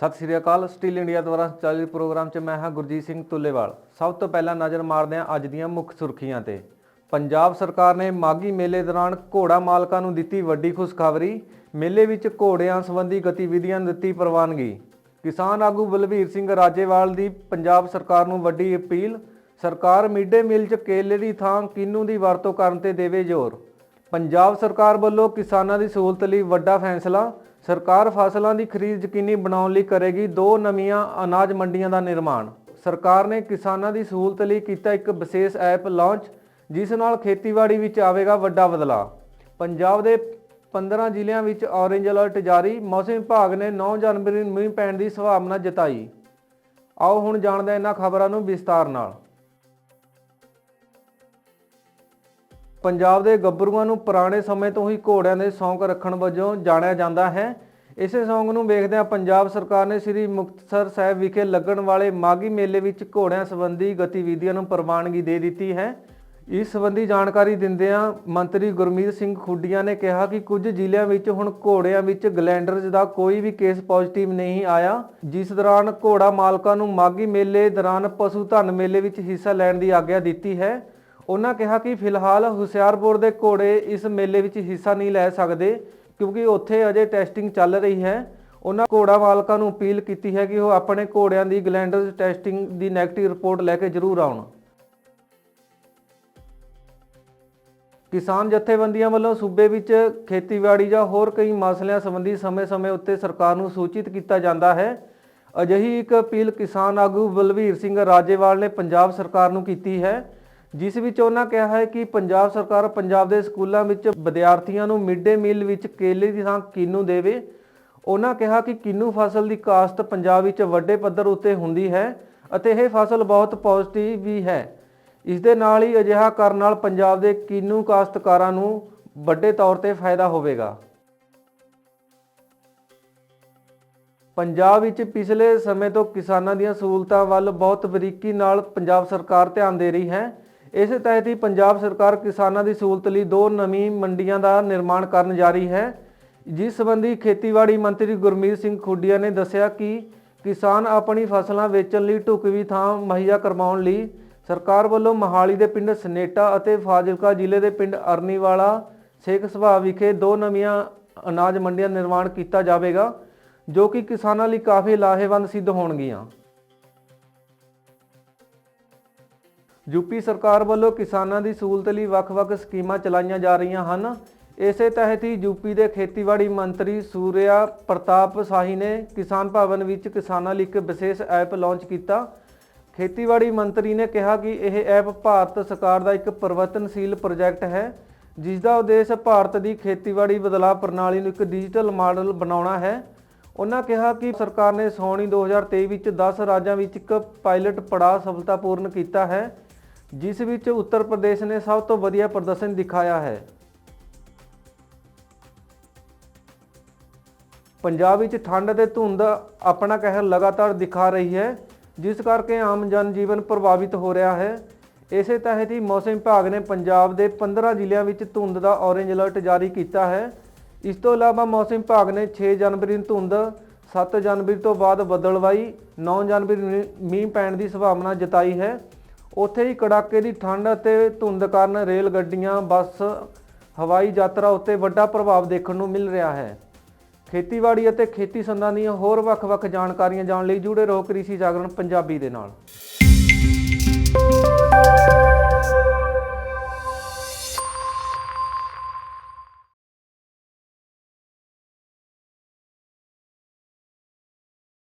ਸਤਿ ਸ਼੍ਰੀ ਅਕਾਲ, steel India ਦੁਆਰਾ ਸੰਚਾਲਿਤ ਪ੍ਰੋਗਰਾਮ 'ਚ ਮੈਂ ਹਾਂ ਗੁਰਜੀਤ ਸਿੰਘ ਤੁੱਲੇਵਾਲ। ਸਭ ਤੋਂ ਪਹਿਲਾਂ ਨਜ਼ਰ ਮਾਰਦੇ ਹਾਂ ਅੱਜ ਦੀਆਂ ਮੁੱਖ ਸੁਰਖੀਆਂ ਤੇ। ਪੰਜਾਬ ਸਰਕਾਰ ਨੇ ਮਾਗੀ ਮੇਲੇ ਦੌਰਾਨ ਘੋੜਾ ਮਾਲਕਾਂ ਨੂੰ ਦਿੱਤੀ ਵੱਡੀ ਖੁਸ਼ਖਬਰੀ। ਮੇਲੇ ਵਿੱਚ ਘੋੜਿਆਂ ਸੰਬੰਧੀ ਗਤੀਵਿਧੀਆਂ ਨੂੰ ਦਿੱਤੀ ਪ੍ਰਵਾਨਗੀ। ਕਿਸਾਨ ਆਗੂ ਬਲਵੀਰ ਸਿੰਘ ਰਾਜੇਵਾਲ ਦੀ ਪੰਜਾਬ ਸਰਕਾਰ ਨੂੰ ਵੱਡੀ ਅਪੀਲ। ਸਰਕਾਰ ਮਿਡ-ਡੇ ਮੀਲ 'ਚ ਕੇਲੇ ਦੀ ਥਾਂ, ਕਿੰਨੂ ਦੀ ਵਰਤੋਂ ਕਰਨ ਤੇ ਦੇਵੇ ਜ਼ੋਰ। ਪੰਜਾਬ ਸਰਕਾਰ ਵੱਲੋਂ ਕਿਸਾਨਾਂ ਦੀ ਸਹੂਲਤ ਲਈ ਵੱਡਾ ਫੈਸਲਾ। ਸਰਕਾਰ ਫਸਲਾਂ ਦੀ ਖਰੀਦ ਯਕੀਨੀ ਬਣਾਉਣ ਲਈ ਕਰੇਗੀ ਦੋ ਨਵੀਆਂ ਅਨਾਜ ਮੰਡੀਆਂ ਦਾ ਨਿਰਮਾਣ। ਸਰਕਾਰ ਨੇ ਕਿਸਾਨਾਂ ਦੀ ਸਹੂਲਤ ਲਈ ਕੀਤਾ ਇੱਕ ਵਿਸ਼ੇਸ਼ ਐਪ ਲਾਂਚ, ਜਿਸ ਨਾਲ ਖੇਤੀਬਾੜੀ ਵਿੱਚ ਆਵੇਗਾ ਵੱਡਾ ਬਦਲਾਅ। ਪੰਜਾਬ ਦੇ 15 ਜ਼ਿਲ੍ਹਿਆਂ ਵਿੱਚ ਔਰੇਂਜ ਅਲਰਟ ਜਾਰੀ, ਮੌਸਮ ਵਿਭਾਗ ਨੇ 9 ਜਨਵਰੀ ਨੂੰ ਮੀਂਹ ਪੈਣ ਦੀ ਸੰਭਾਵਨਾ ਜਤਾਈ। ਆਓ ਹੁਣ ਜਾਣਦੇ ਹਾਂ ਇਹਨਾਂ ਖਬਰਾਂ ਨੂੰ ਵਿਸਤਾਰ ਨਾਲ। ਪੰਜਾਬ ਦੇ ਗੱਭਰੂਆਂ ਨੂੰ ਪੁਰਾਣੇ ਸਮੇਂ ਤੋਂ ਹੀ ਘੋੜਿਆਂ ਦੇ ਸ਼ੌਂਕ ਰੱਖਣ ਵਜੋਂ ਜਾਣਿਆ ਜਾਂਦਾ ਹੈ। ਇਸੇ ਸ਼ੌਂਕ ਨੂੰ ਵੇਖਦਿਆਂ ਪੰਜਾਬ ਸਰਕਾਰ ਨੇ ਸ੍ਰੀ ਮੁਕਤਸਰ ਸਾਹਿਬ ਵਿਖੇ ਲੱਗਣ ਵਾਲੇ ਮਾਗੀ ਮੇਲੇ ਵਿੱਚ ਘੋੜਿਆਂ ਸੰਬੰਧੀ ਗਤੀਵਿਧੀਆਂ ਨੂੰ ਪ੍ਰਵਾਨਗੀ ਦੇ ਦਿੱਤੀ ਹੈ। ਇਸ ਸੰਬੰਧੀ ਜਾਣਕਾਰੀ ਦਿੰਦਿਆਂ ਮੰਤਰੀ ਗੁਰਮੀਤ ਸਿੰਘ ਖੁੱਡੀਆਂ ਨੇ ਕਿਹਾ ਕਿ ਕੁਝ ਜ਼ਿਲ੍ਹਿਆਂ ਵਿੱਚ ਹੁਣ ਘੋੜਿਆਂ ਵਿੱਚ ਗਲੈਂਡਰਜ਼ ਦਾ ਕੋਈ ਵੀ ਕੇਸ ਪੋਜ਼ਿਟਿਵ ਨਹੀਂ ਆਇਆ, ਜਿਸ ਦੌਰਾਨ ਘੋੜਾ ਮਾਲਕਾਂ ਨੂੰ ਮਾਗੀ ਮੇਲੇ ਦੌਰਾਨ ਪਸ਼ੂ ਧਨ ਮੇਲੇ ਵਿੱਚ ਹਿੱਸਾ ਲੈਣ ਦੀ ਆਗਿਆ ਦਿੱਤੀ ਹੈ। ਉਹਨਾਂ ਕਿਹਾ ਕਿ ਫਿਲਹਾਲ ਹੁਸ਼ਿਆਰਪੁਰ ਦੇ ਘੋੜੇ ਇਸ ਮੇਲੇ ਵਿੱਚ ਹਿੱਸਾ ਨਹੀਂ ਲੈ ਸਕਦੇ ਕਿਉਂਕਿ ਉੱਥੇ ਅਜੇ ਟੈਸਟਿੰਗ ਚੱਲ ਰਹੀ ਹੈ। ਉਹਨਾਂ ਘੋੜਾ ਮਾਲਕਾਂ ਨੂੰ ਅਪੀਲ ਕੀਤੀ ਹੈ ਕਿ ਉਹ ਆਪਣੇ ਘੋੜਿਆਂ ਦੀ ਗਲੈਂਡਰ ਟੈਸਟਿੰਗ ਦੀ ਨੈਗੇਟਿਵ ਰਿਪੋਰਟ ਲੈ ਕੇ ਜ਼ਰੂਰ ਆਉਣ। ਕਿਸਾਨ ਜਥੇਬੰਦੀਆਂ ਵੱਲੋਂ ਸੂਬੇ ਵਿੱਚ ਖੇਤੀਬਾੜੀ ਜਾਂ ਹੋਰ ਕਈ ਮਸਲਿਆਂ ਸੰਬੰਧੀ ਸਮੇਂ-ਸਮੇਂ ਉੱਤੇ ਸਰਕਾਰ ਨੂੰ ਸੂਚਿਤ ਕੀਤਾ ਜਾਂਦਾ ਹੈ। ਅਜਿਹੀ ਇੱਕ ਅਪੀਲ ਕਿਸਾਨ ਆਗੂ ਬਲਵੀਰ ਸਿੰਘ ਰਾਜੇਵਾਲ ਨੇ ਪੰਜਾਬ ਸਰਕਾਰ ਨੂੰ ਕੀਤੀ ਹੈ। ਜਿਸ ਵਿੱਚ ਉਹਨਾਂ ਕਿਹਾ ਹੈ ਕਿ ਪੰਜਾਬ ਸਰਕਾਰ ਪੰਜਾਬ ਦੇ ਸਕੂਲਾਂ ਵਿੱਚ ਵਿਦਿਆਰਥੀਆਂ ਨੂੰ ਮਿਡ-ਡੇ ਮੀਲ ਵਿੱਚ ਕੇਲੇ ਦੀ ਥਾਂ ਕੀਨੂ ਦੇਵੇ। ਉਹਨਾਂ ਕਿਹਾ ਕਿ ਕੀਨੂ ਫਸਲ ਦੀ ਕਾਸ਼ਤ ਪੰਜਾਬ ਵਿੱਚ ਵੱਡੇ ਪੱਧਰ ਉੱਤੇ ਹੁੰਦੀ ਹੈ ਅਤੇ ਇਹ ਫਸਲ ਬਹੁਤ ਪੋਜ਼ਿਟਿਵ ਵੀ ਹੈ। ਇਸ ਦੇ ਨਾਲ ਹੀ ਅਜਿਹਾ ਕਰਨ ਨਾਲ ਪੰਜਾਬ ਦੇ ਕੀਨੂ ਕਾਸ਼ਤਕਾਰਾਂ ਨੂੰ ਵੱਡੇ ਤੌਰ ਤੇ ਫਾਇਦਾ ਹੋਵੇਗਾ। ਪੰਜਾਬ ਵਿੱਚ ਪਿਛਲੇ ਸਮੇਂ ਤੋਂ ਕਿਸਾਨਾਂ ਦੀਆਂ ਸਹੂਲਤਾਂ ਵੱਲ ਬਹੁਤ ਬਰੀਕੀ ਨਾਲ ਪੰਜਾਬ ਸਰਕਾਰ ਧਿਆਨ ਦੇ ਰਹੀ ਹੈ। ਇਸੇ ਤਹਿਤ ਹੀ ਪੰਜਾਬ ਸਰਕਾਰ ਕਿਸਾਨਾਂ ਦੀ ਸਹੂਲਤ ਲਈ ਦੋ ਨਵੀਂ ਮੰਡੀਆਂ ਦਾ ਨਿਰਮਾਣ ਕਰਨ ਜਾ ਰਹੀ ਹੈ। ਜਿਸ ਸੰਬੰਧੀ ਖੇਤੀਬਾੜੀ ਮੰਤਰੀ ਗੁਰਮੀਤ ਸਿੰਘ ਖੁੱਡੀਆ ਨੇ ਦੱਸਿਆ ਕਿ ਕਿਸਾਨ ਆਪਣੀ ਫਸਲਾਂ ਵੇਚਣ ਲਈ ਢੁਕਵੀਂ ਥਾਂ ਮੁਹੱਈਆ ਕਰਵਾਉਣ ਲਈ ਸਰਕਾਰ ਵੱਲੋਂ ਮਹਾਲੀ ਦੇ ਪਿੰਡ ਸਨੇਟਾ ਅਤੇ ਫਾਜ਼ਿਲਕਾ ਜ਼ਿਲ੍ਹੇ ਦੇ ਪਿੰਡ ਅਰਨੀਵਾਲਾ, ਸੇਖ ਸੁਭਾਅ ਵਿਖੇ ਦੋ ਨਵੀਆਂ ਅਨਾਜ ਮੰਡੀਆਂ ਨਿਰਮਾਣ ਕੀਤਾ ਜਾਵੇਗਾ, ਜੋ ਕਿ ਕਿਸਾਨਾਂ ਲਈ ਕਾਫੀ ਲਾਹੇਵੰਦ ਸਿੱਧ ਹੋਣਗੀਆਂ। ਯੂਪੀ ਸਰਕਾਰ ਵੱਲੋਂ ਕਿਸਾਨਾਂ ਦੀ ਸਹੂਲਤ ਲਈ ਵੱਖ-ਵੱਖ ਸਕੀਮਾਂ ਚਲਾਈਆਂ ਜਾ ਰਹੀਆਂ ਹਨ। ਇਸੇ ਤਹਿਤ ਹੀ ਯੂਪੀ ਦੇ ਖੇਤੀਬਾੜੀ ਮੰਤਰੀ ਸੂਰਿਆ ਪ੍ਰਤਾਪ ਸਾਹੀ ਨੇ ਕਿਸਾਨ ਭਵਨ ਵਿੱਚ ਕਿਸਾਨਾਂ ਲਈ ਇੱਕ ਵਿਸ਼ੇਸ਼ ਐਪ ਲਾਂਚ ਕੀਤਾ। ਖੇਤੀਬਾੜੀ ਮੰਤਰੀ ਨੇ ਕਿਹਾ ਕਿ ਇਹ ਐਪ ਭਾਰਤ ਸਰਕਾਰ ਦਾ ਇੱਕ ਪਰਿਵਰਤਨਸ਼ੀਲ ਪ੍ਰੋਜੈਕਟ ਹੈ, ਜਿਸ ਦਾ ਉਦੇਸ਼ ਭਾਰਤ ਦੀ ਖੇਤੀਬਾੜੀ ਬਦਲਾਅ ਪ੍ਰਣਾਲੀ ਨੂੰ ਇੱਕ ਡਿਜੀਟਲ ਮਾਡਲ ਬਣਾਉਣਾ ਹੈ। ਉਹਨਾਂ ਕਿਹਾ ਕਿ ਸਰਕਾਰ ਨੇ ਸੌਣੀ 2023 ਵਿੱਚ 10 ਰਾਜਾਂ ਵਿੱਚ ਇੱਕ ਪਾਇਲਟ ਪੜਾਅ ਸਫਲਤਾਪੂਰਨ ਕੀਤਾ ਹੈ। ਜਿਸ ਵਿੱਚ ਉੱਤਰ ਪ੍ਰਦੇਸ਼ ਨੇ ਸਭ ਤੋਂ ਵਧੀਆ ਪ੍ਰਦਰਸ਼ਨ ਦਿਖਾਇਆ ਹੈ। ਪੰਜਾਬ ਵਿੱਚ ਠੰਡ ਅਤੇ ਧੁੰਦ ਆਪਣਾ ਕਹਿਰ ਲਗਾਤਾਰ ਦਿਖਾ ਰਹੀ ਹੈ, ਜਿਸ ਕਰਕੇ ਆਮ ਜਨ ਜੀਵਨ ਪ੍ਰਭਾਵਿਤ ਹੋ ਰਿਹਾ ਹੈ। ਇਸੇ ਤਹਿਤ ਹੀ ਮੌਸਮ ਵਿਭਾਗ ਨੇ ਪੰਜਾਬ ਦੇ 15 ਜ਼ਿਲ੍ਹਿਆਂ ਵਿੱਚ ਧੁੰਦ ਦਾ ਔਰੇਂਜ ਅਲਰਟ ਜਾਰੀ ਕੀਤਾ ਹੈ। ਇਸ ਤੋਂ ਇਲਾਵਾ ਮੌਸਮ ਵਿਭਾਗ ਨੇ 6 ਜਨਵਰੀ ਨੂੰ ਧੁੰਦ 7 ਜਨਵਰੀ ਤੋਂ ਬਾਅਦ ਬਦਲਵਾਈ 9 ਜਨਵਰੀ ਨੂੰ ਮੀਂਹ ਪੈਣ ਦੀ ਸੰਭਾਵਨਾ ਜਤਾਈ ਹੈ। ਉੱਥੇ ਹੀ ਕੜਾਕੇ ਦੀ ਠੰਡ ਅਤੇ ਧੁੰਦ ਕਾਰਨ ਰੇਲ ਗੱਡੀਆਂ, ਬੱਸ, ਹਵਾਈ ਯਾਤਰਾ ਉੱਤੇ ਵੱਡਾ ਪ੍ਰਭਾਵ ਦੇਖਣ ਨੂੰ ਮਿਲ ਰਿਹਾ ਹੈ। ਖੇਤੀਬਾੜੀ ਅਤੇ ਖੇਤੀ ਸੰਦਾਂ ਦੀਆਂ ਹੋਰ ਵੱਖ-ਵੱਖ ਜਾਣਕਾਰੀਆਂ ਜਾਣ ਲਈ ਜੁੜੇ ਰਹੋ ਕ੍ਰਿਸ਼ੀ ਜਾਗਰਣ ਪੰਜਾਬੀ ਦੇ ਨਾਲ।